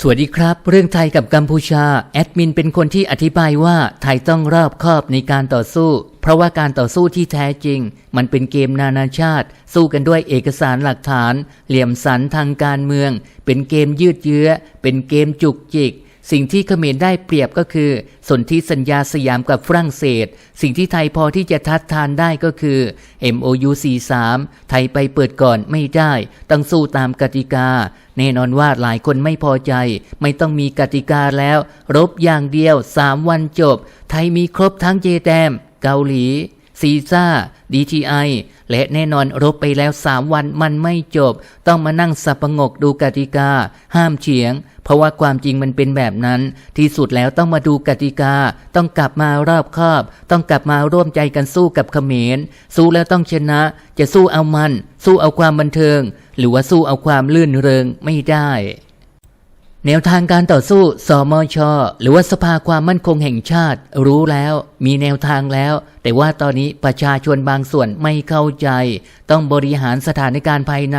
สวัสดีครับ เรื่องไทยกับกัมพูชา แอดมินเป็นคนที่อธิบายว่าไทยต้องรอบคอบในการต่อสู้ เพราะว่าการต่อสู้ที่แท้จริง มันเป็นเกมนานาชาติ สู้กันด้วยเอกสารหลักฐาน เหลี่ยมสันทางการเมือง เป็นเกมยืดเยื้อ เป็นเกมจุกจิก สิ่งที่เขมรได้เปรียบก็คือ สนธิสัญญาสยามกับฝรั่งเศส สิ่งที่ไทยพอที่จะทัดทานได้ก็คือ MOU 43ไทยไปเปิดก่อนไม่ได้ ต้องสู้ตามกติกา แน่นอนว่าหลายคนไม่พอใจ ไม่ต้องมีกติกาแล้ว รบอย่างเดียว 3 วันจบ ไทยมีครบทั้งเจแดมเกาหลี ซีซ่า DTI และแน่นอนรบไปแล้ว 3 วันมันไม่จบ ต้องมานั่งสับประงกดูกติกา ห้ามเฉียง เพราะว่าความจริงมันเป็นแบบนั้น ที่สุดแล้วต้องมาดูกติกา ต้องกลับมารอบคอบ ต้องกลับมาร่วมใจกันสู้กับเขมร สู้แล้วต้องชนะ จะสู้เอามัน สู้เอาความบันเทิง หรือว่าสู้เอาความลื่นเริงไม่ได้ แนวทางการต่อสู้สมช หรือว่าสภาความมั่นคงแห่งชาติ รู้แล้ว มีแนวทางแล้ว แต่ว่าตอนนี้ประชาชนบางส่วนไม่เข้าใจ ต้องบริหารสถานการณ์ภายใน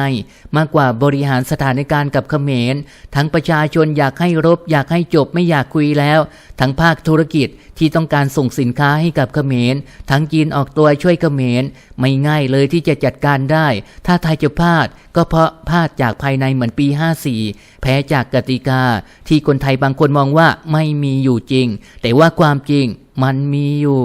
มากกว่าบริหารสถานการณ์กับเขมร ทั้งประชาชนอยากให้รบ อยากให้จบไม่อยากคุยแล้ว ทั้งภาคธุรกิจที่ต้องการส่งสินค้าให้กับเขมร ทั้งจีนออกตัวช่วยเขมร ไม่ง่ายเลยที่จะจัดการได้ ถ้าไทยจะพลาด ก็เพราะพลาดจากภายในเหมือนปี 54 แพ้จากกติกาที่คนไทยบางคนมองว่าไม่มีอยู่จริง แต่ว่าความจริงมันมีอยู่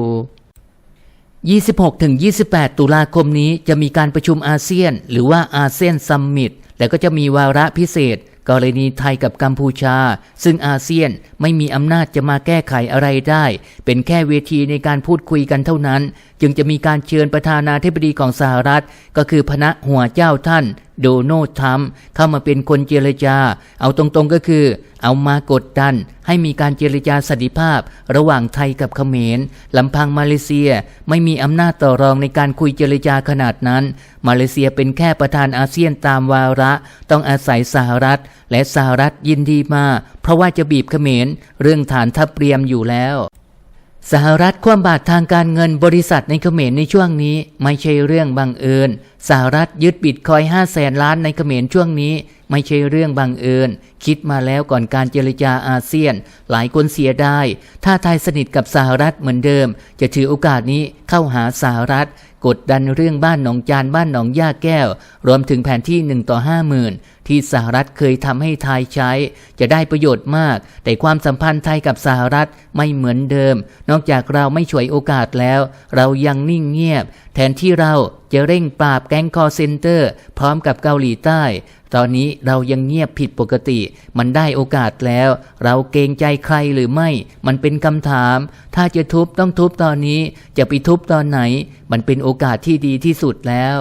26-28 ตุลาคมนี้จะมีการประชุมอาเซียน หรือว่าอาเซียนซัมมิตแล้วก็จะมีวาระพิเศษ กรณีไทยกับกัมพูชา ซึ่งอาเซียนไม่มีอำนาจจะมาแก้ไขอะไรได้ เป็นแค่เวทีในการพูดคุยกันเท่านั้น จึงจะมีการเชิญประธานาธิบดีของสหรัฐ ก็คือพระหัวเจ้าท่าน โดนัลด์ทรัมป์เข้ามาเป็นคนเจรจา เอาตรงๆก็คือ เอามากดดัน ให้มีการเจรจาสันติภาพ ระหว่างไทยกับเขมรลำพังมาเลเซียไม่มีอำนาจต่อรองในการคุยเจรจาขนาดนั้น มาเลเซียเป็นแค่ประธานอาเซียนตามวาระ ต้องอาศัยสหรัฐ และสหรัฐยินดีมา เพราะว่าจะบีบเขมรเรื่องฐานทัพเรียมอยู่แล้ว สหรัฐคว่ำบาตรทางการเงินบริษัทในเขมรในช่วงนี้ ไม่ใช่เรื่องบังเอิญ สหรัฐยึดบิตคอย5แสนล้านในเขมรช่วงนี้ ไม่ใช่เรื่องบังเอิญ คิดมาแล้วก่อนการเจรจาอาเซียน หลายคนเสียได้ถ้าไทยสนิทกับสหรัฐเหมือนเดิม จะถือโอกาสนี้เข้าหาสหรัฐ กดดันเรื่องบ้านหนองจานบ้านหนองย่าแก้ว รวมถึงแผนที่1ต่อ5 0,000 ที่สหรัฐเคยทำให้ไทยใช้ จะได้ประโยชน์มาก แต่ความสัมพันธ์ไทยกับสหรัฐไม่เหมือนเดิม นอกจากเราไม่ฉวยโอกาสแล้ว เรายังนิ่งเงียบ แทนที่เราจะเร่งปราบแก๊งคอเซนเตอร์ พร้อมกับเกาหลีใต้ ตอนนี้เรายังเงียบผิดปกติมันได้โอกาสแล้ว เราเกรงใจใครหรือไม่ มันเป็นคำถาม ถ้าจะทุบต้องทุบตอนนี้ จะไปทุบตอนไหน มันเป็นโอกาสที่ดีที่สุดแล้ว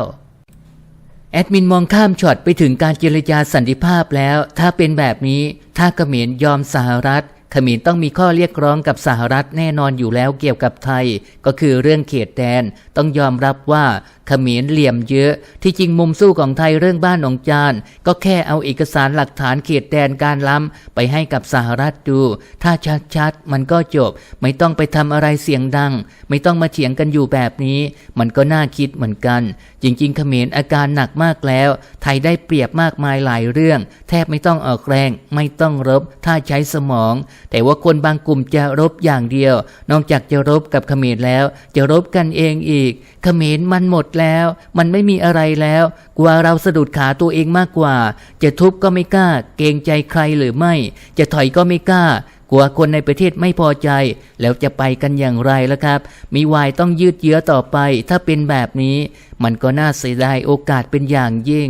แอดมินมองข้ามช็อตไปถึงการเจรจาสันติภาพแล้ว ถ้าเป็นแบบนี้ ถ้าเขมรยอมสหรัฐเขมรต้องมีข้อเรียกร้องกับสหรัฐแน่นอนอยู่แล้วเกี่ยวกับไทย ก็คือเรื่องเขตแดน ต้องยอมรับว่า เขมรเหลี่ยมเยอะ ที่จริงมุมสู้ของไทยเรื่องบ้านหนองจาน ก็แค่เอาเอกสารหลักฐานเขตแดนการล้ำไปให้กับสหรัฐดู ถ้าชัดๆ มันก็จบ ไม่ต้องไปทำอะไรเสียงดัง ไม่ต้องมาเถียงกันอยู่แบบนี้ มันก็น่าคิดเหมือนกัน จริง ๆ เขมรอาการหนักมากแล้ว ไทยได้เปรียบมากมายหลายเรื่อง แทบไม่ต้องออกแรง ไม่ต้องรบ ถ้าใช้สมอง แต่ว่าคนบางกลุ่มจะรบอย่างเดียว นอกจากจะรบกับเขมรแล้ว จะรบกันเองอีก เขมรมันหมดแล้ว มันไม่มีอะไรแล้ว กลัวเราสะดุดขาตัวเองมากกว่า จะทุบก็ไม่กล้า เกรงใจใครหรือไม่ จะถอยก็ไม่กล้ากลัวคนในประเทศไม่พอใจ แล้วจะไปกันอย่างไรล่ะครับ มีวายต้องยืดเยื้อต่อไป ถ้าเป็นแบบนี้ มันก็น่าเสียดายโอกาสเป็นอย่างยิ่ง